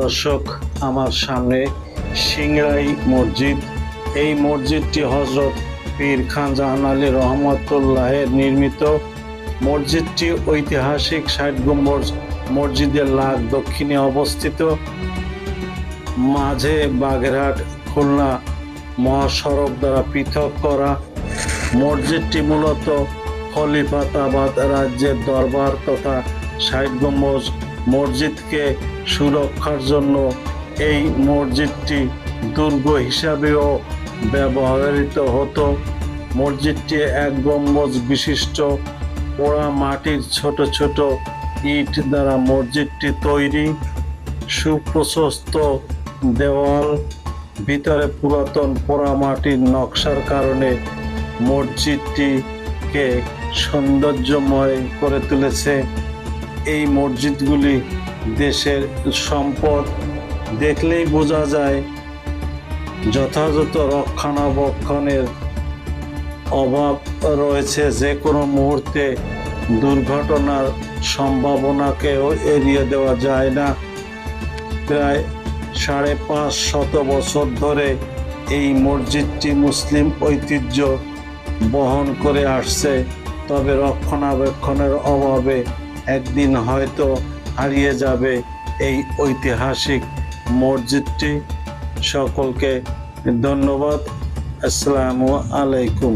দর্শক, আমার সামনে সিংরাই মসজিদ। এই মসজিদটি হজরত পীর খান জাহান আলী রহমতুল্লাহের নির্মিত। মসজিদটি ঐতিহাসিক ষাট গম্বুজ মসজিদের লাগ দক্ষিণে অবস্থিত। মাঝে বাগেরহাট, খুলনা মহাসড়ক দ্বারা পৃথক করা। মসজিদটি মূলত খলিফাতাবাদ রাজ্যের দরবার তথা ষাট গম্বজ মসজিদকে সুরক্ষার জন্য এই মসজিদটি দুর্গ হিসাবেও ব্যবহৃত হতো। মসজিদটি এক গম্বজ বিশিষ্ট পোড়া মাটির ছোট ছোট ইট দ্বারা মসজিদটি তৈরি। সুপ্রশস্ত দেওয়াল, ভিতরে পুরাতন পোড়ামাটির নকশার কারণে মসজিদটিকে সৌন্দর্যময় করে তুলেছে এই মসজিদগুলি দেশের সম্পদ দেখলেই বোঝা যায় যথাযথ রক্ষণাবেক্ষণের অভাব রয়েছে যে কোনো মুহূর্তে দুর্ঘটনার সম্ভাবনাকেও এড়িয়ে দেওয়া যায় না। প্রায় সাড়ে পাঁচ শত বছর ধরে এই মসজিদটি মুসলিম ঐতিহ্য বহন করে আসছে, তবে রক্ষণাবেক্ষণের অভাবে একদিন হয়তো হারিয়ে যাবে এই ঐতিহাসিক মসজিদটি। সকলকে ধন্যবাদ। আসসালামু আলাইকুম।